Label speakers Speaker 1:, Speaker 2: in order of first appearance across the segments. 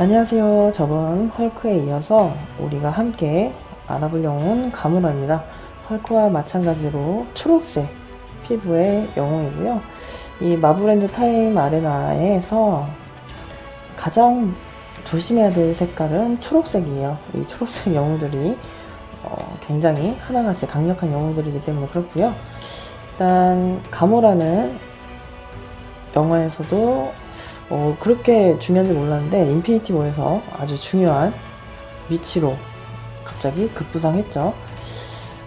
Speaker 1: 안녕하세요. 저번 헐크에 이어서 우리가 함께 알아보려고 온 가무라입니다. 헐크와 마찬가지로 초록색 피부의 영웅이고요. 이 마블랜드 타임 아레나에서 가장 조심해야 될 색깔은 초록색이에요. 이 초록색 영웅들이 어, 굉장히 하나같이 강력한 영웅들이기 때문에 그렇고요. 일단 가모라는 영화에서도 어, 그렇게 중요한지 몰랐는데 인피니티 워에서 아주 중요한 위치로 갑자기 급부상했죠.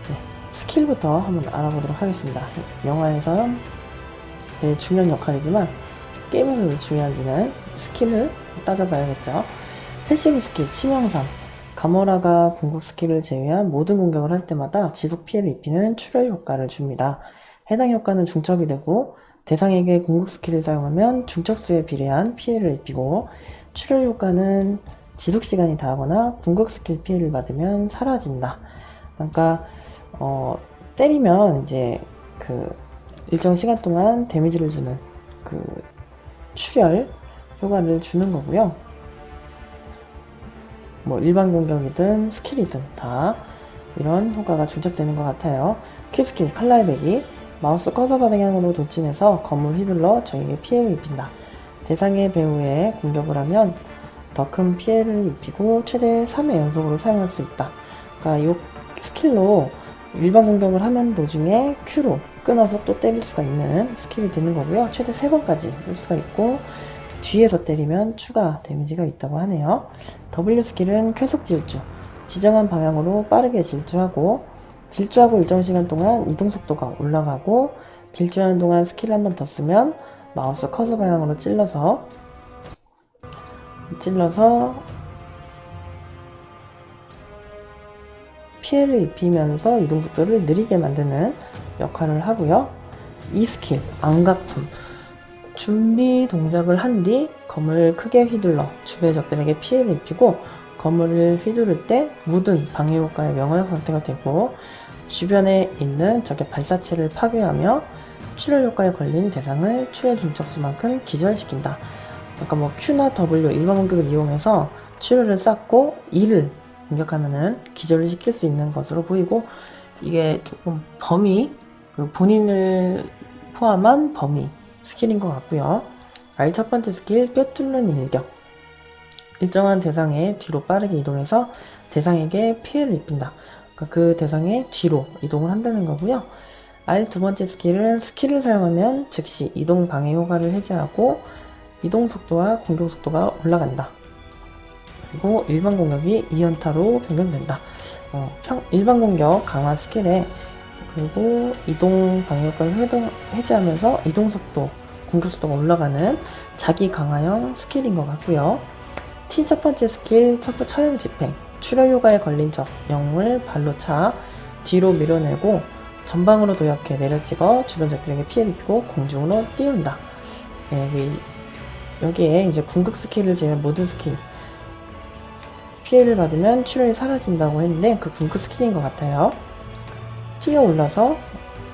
Speaker 1: 네, 스킬부터 한번 알아보도록 하겠습니다. 영화에서는 제일 중요한 역할이지만 게임에서 왜 중요한지는 스킬을 따져봐야겠죠. 패시브 스킬 치명상 가모라가 궁극 스킬을 제외한 모든 공격을 할 때마다 지속 피해를 입히는 출혈 효과를 줍니다. 해당 효과는 중첩이 되고 대상에게 궁극 스킬을 사용하면 중첩수에 비례한 피해를 입히고 출혈 효과는 지속 시간이 다하거나 궁극 스킬 피해를 받으면 사라진다. 그러니까 어, 때리면 이제 그 일정 시간 동안 데미지를 주는 그 출혈 효과를 주는 거고요. 뭐 일반 공격이든 스킬이든 다 이런 효과가 중첩되는 것 같아요. 큐스킬 칼날배기 마우스 커서 방향으로 돌진해서 건물 휘둘러 적에게 피해를 입힌다. 대상의 배후에 공격을 하면 더 큰 피해를 입히고 최대 3회 연속으로 사용할 수 있다. 그러니까 이 스킬로 일반 공격을 하면 도중에 Q로 끊어서 또 때릴 수가 있는 스킬이 되는 거고요. 최대 3번까지 쓸 수가 있고 뒤에서 때리면 추가 데미지가 있다고 하네요. W 스킬은 쾌속 질주. 지정한 방향으로 빠르게 질주하고 질주하고 일정 시간 동안 이동 속도가 올라가고 질주하는 동안 스킬 한 번 더 쓰면 마우스 커서 방향으로 찔러서 찔러서 피해를 입히면서 이동 속도를 느리게 만드는 역할을 하고요. 이 스킬 안각품 준비 동작을 한 뒤 검을 크게 휘둘러 주변 적들에게 피해를 입히고 건물을 휘두를 때 모든 방해 효과의 명령 상태가 되고 주변에 있는 적의 발사체를 파괴하며 출혈 효과에 걸린 대상을 출혈 중첩수만큼 기절시킨다. 그러니까 뭐 Q나 W 일반 공격을 이용해서 출혈을 쌓고 E를 공격하면은 기절을 시킬 수 있는 것으로 보이고 이게 조금 범위 그 본인을 포함한 범위 스킬인 것 같고요. R 첫 번째 스킬 꿰뚫는 일격 일정한 대상의 뒤로 빠르게 이동해서 대상에게 피해를 입힌다. 그러니까 그 대상의 뒤로 이동을 한다는 거고요. R 두 번째 스킬은 스킬을 사용하면 즉시 이동 방해 효과를 해제하고 이동 속도와 공격 속도가 올라간다. 그리고 일반 공격이 2연타로 변경된다. 어, 평- 일반 공격 강화 스킬에 그리고 이동 방해 효과를 회동- 해제하면서 이동 속도, 공격 속도가 올라가는 자기 강화형 스킬인 것 같고요. T 첫 번째 스킬 첩부 처형 집행 출혈 효과에 걸린 적 영웅을 발로 차 뒤로 밀어내고 전방으로 도약해 내려찍어 주변 적들에게 피해를 입히고 공중으로 띄운다. 네, 이- 여기에 이제 궁극 스킬을 제외한 모든 스킬 피해를 받으면 출혈이 사라진다고 했는데 그 궁극 스킬인 것 같아요. 뛰어 올라서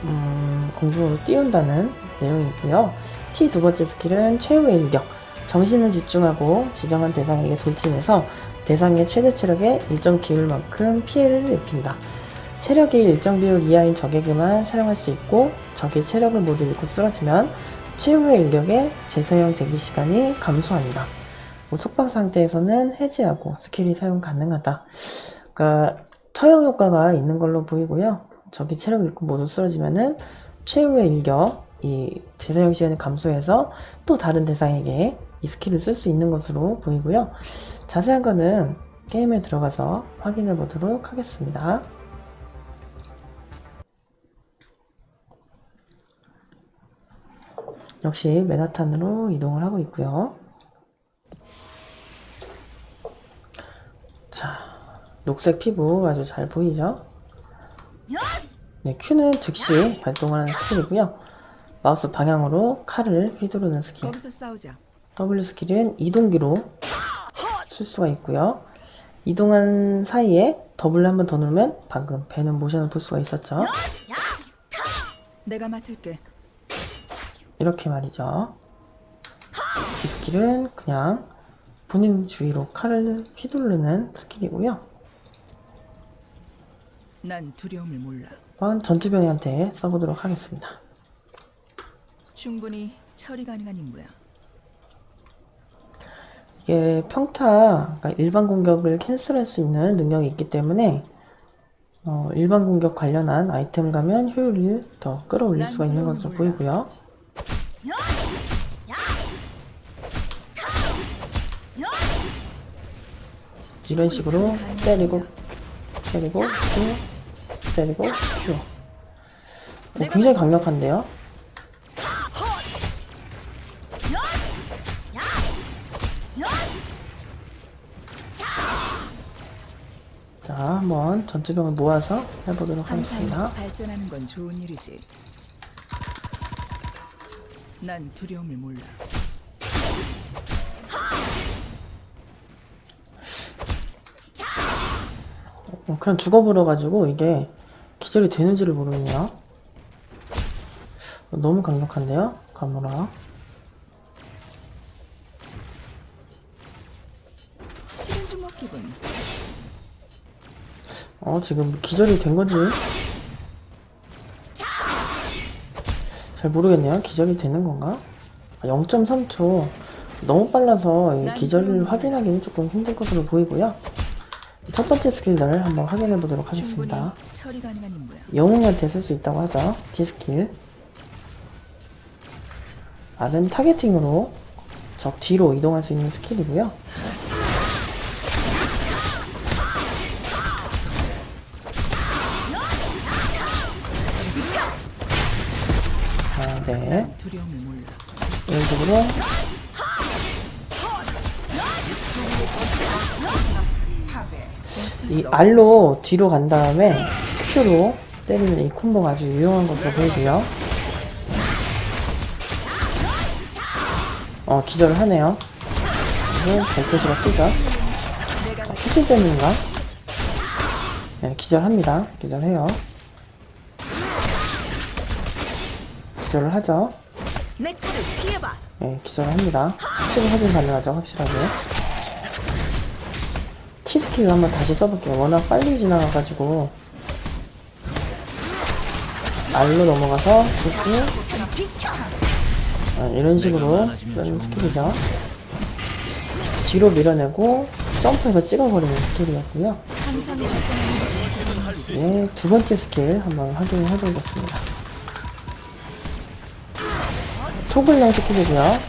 Speaker 1: 음, 공중으로 띄운다는 내용이고요. T 두 번째 스킬은 최후의 일격 정신을 집중하고 지정한 대상에게 돌진해서 대상의 최대 체력의 일정 비율만큼 피해를 입힌다. 체력이 일정 비율 이하인 적에게만 사용할 수 있고 적의 체력을 모두 잃고 쓰러지면 최후의 일격의 재사용 대기 시간이 감소한다. 뭐 속박 상태에서는 해제하고 스킬이 사용 가능하다. 그러니까 처형 효과가 있는 걸로 보이고요. 적이 체력을 잃고 모두 쓰러지면은 최후의 일격 이 재사용 시간을 감소해서 또 다른 대상에게 이 스킬을 쓸 수 있는 것으로 보이고요. 자세한 거는 게임에 들어가서 확인해 보도록 하겠습니다. 역시 메나탄으로 이동을 하고 있고요. 자, 녹색 피부 아주 잘 보이죠? 네, Q는 즉시 발동하는 스킬이고요. 마우스 방향으로 칼을 휘두르는 스킬.
Speaker 2: 거기서 싸우자.
Speaker 1: W 스킬은 이동기로 쓸 수가 있고요. 이동한 사이에 더블 한번 더 누르면 방금 배는 모션을 볼 수가 있었죠.
Speaker 2: 내가 맡을게.
Speaker 1: 이렇게 말이죠. 이 스킬은 그냥 본인 주위로 칼을 휘두르는 스킬이고요.
Speaker 2: 난 두려움을 몰라.
Speaker 1: 한번 전투병이한테 써보도록 하겠습니다.
Speaker 2: 충분히 처리 가능한 임무야.
Speaker 1: 이게 평타, 그러니까 일반 공격을 캔슬할 수 있는 능력이 있기 때문에 어, 일반 공격 관련한 아이템을 가면 효율을 더 끌어올릴 수가 있는 것으로 보이고요. 이런 식으로 때리고 때리고 큐 때리고 큐 어, 굉장히 강력한데요. 한번 전투병을 모아서 해보도록 하겠습니다.
Speaker 2: 항상 발전하는 건 좋은 일이지. 난 두려움을 몰라.
Speaker 1: 어, 그냥 죽어버려가지고 이게 기절이 되는지를 모르겠네요. 어, 너무 강력한데요? 가무라. 어, 지금 기절이 된 건지. 잘 모르겠네요. 기절이 되는 건가? 아, 0.3초. 너무 빨라서 이 기절을 확인하기는 조금 힘들 것으로 보이고요. 첫 번째 스킬들을 한번 확인해 보도록 하겠습니다. 영웅한테 쓸 수 있다고 하죠. D스킬. R은 타겟팅으로 적 뒤로 이동할 수 있는 스킬이고요. 네. 이런 식으로
Speaker 2: 이수
Speaker 1: R로 뒤로 간 다음에 Q로 때리는 이 콤보가 아주 유용한 것으로 보이고요. 어, 기절을 하네요. 이게 발표시가 뜨죠. 캐슬 때문인가? 네, 기절합니다. 기절해요. 기절을 하죠. 네, 기절합니다. 확실히 확인 가능하죠, 확실하게. T 스킬을 한번 다시 써볼게요. 워낙 빨리 지나가가지고. R로 넘어가서, 이렇게, 아, 이런 식으로 쓰는 스킬이죠. 뒤로 밀어내고, 점프해서 찍어버리는 스킬이었고요. 네, 두 번째 스킬 한번 확인을 해보겠습니다. 토글형 스킬이고요.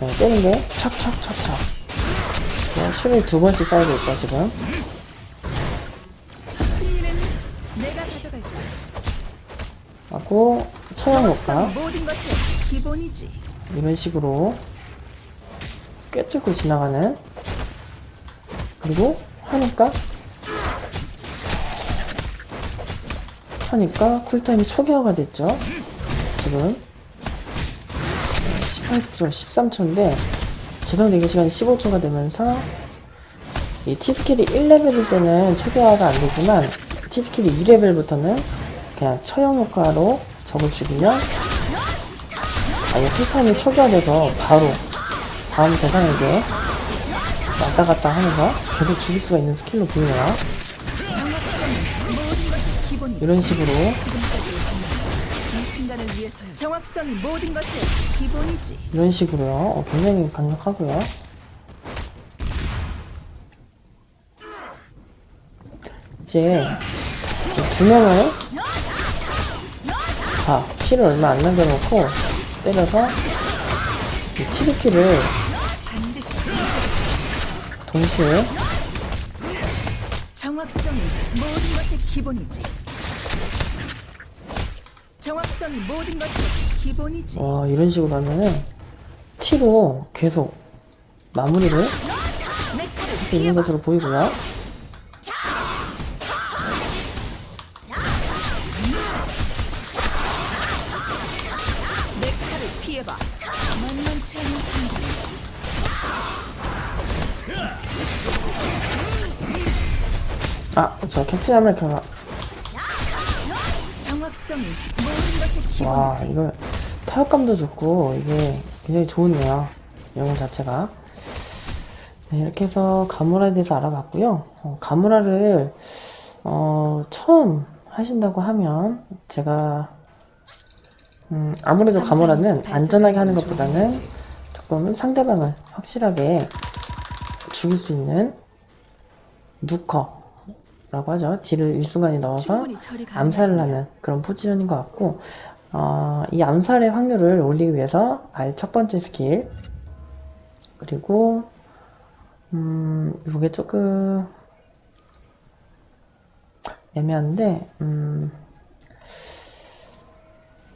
Speaker 1: 네, 때린 게 척척척척. 네, 춤이 두 번씩 쌓여져 있죠, 지금. 하고, 처형 효과. 이런 식으로 꿰뚫고 지나가는 그리고 하니까 하니까 쿨타임이 초기화가 됐죠 지금 18초, 13초인데 재생 대기 시간이 15초가 되면서 이 T스킬이 1레벨일 때는 초기화가 안 되지만 T스킬이 2레벨부터는 그냥 처형 효과로 적을 죽이면 아예 쿨타임이 초기화돼서 바로 다음 대상에게 왔다 갔다 하면서 계속 죽일 수가 있는 스킬로 보이네요. 이런 식으로.
Speaker 2: 정확성이 모든 것의 기본이지.
Speaker 1: 이런 식으로요. 어, 굉장히 강력하고요. 이제 이두 명을 다 피를 얼마 안 남겨놓고 때려서
Speaker 2: 반드시
Speaker 1: 동시에
Speaker 2: 정확성이 모든 것의 기본이지. 정확성이 모든 것의 기본이지.
Speaker 1: 와 이런 식으로 하면은 T로 계속 마무리를
Speaker 2: 할내 칼을
Speaker 1: 수 있는 것으로 보이고요. 아, 저 캡틴 아메리카가
Speaker 2: 정확성이 모든 것의
Speaker 1: 와
Speaker 2: 기본이지.
Speaker 1: 이거 타격감도 좋고 이게 굉장히 좋네요. 영웅 자체가. 네, 이렇게 해서 가무라에 대해서 알아봤고요. 어, 가무라를 어, 처음 하신다고 하면 제가 음, 아무래도 가무라는 안전하게 하는 것보다는 조금 상대방을 확실하게 죽일 수 있는 누커 라고 하죠. 딜을 일순간에 넣어서. 암살을 하는 그런 포지션인 것 같고 어, 이 암살의 확률을 올리기 위해서 알첫 번째 스킬 그리고 음 이게 조금 애매한데 음,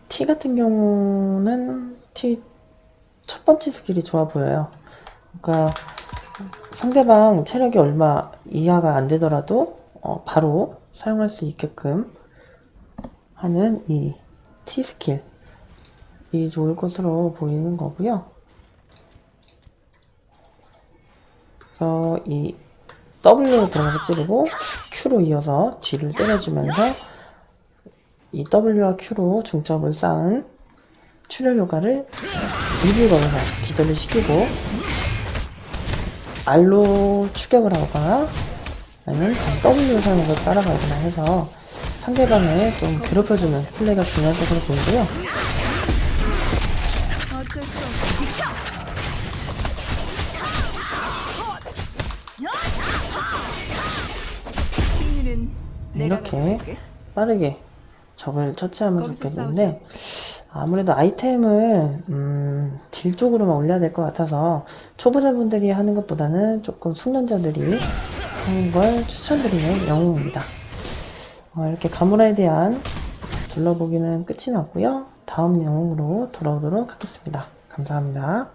Speaker 1: T 같은 경우는 T 첫 번째 스킬이 좋아 보여요. 그러니까 상대방 체력이 얼마 이하가 안 되더라도 어, 바로 사용할 수 있게끔 하는 이 T 스킬이 좋을 것으로 보이는 거고요. 그래서 이 W로 들어가서 찌르고 Q로 이어서 뒤를 때려주면서 이 W와 Q로 중점을 쌓은 출혈 효과를 입을 걸어서 기절을 시키고 R로 추격을 하거나 아니면 W를 사용해서 따라가거나 해서 상대방을 좀 괴롭혀주는 플레이가 중요할 것으로 보이고요. 이렇게. 빠르게 적을 처치하면 좋겠는데 아무래도 아이템은 음, 딜 쪽으로만 올려야 될 것 같아서 초보자분들이 하는 것보다는 조금 숙련자들이 하는 걸 추천드리는 영웅입니다. 어, 이렇게 가무라에 대한 둘러보기는 끝이 났고요. 다음 영웅으로 돌아오도록 하겠습니다. 감사합니다.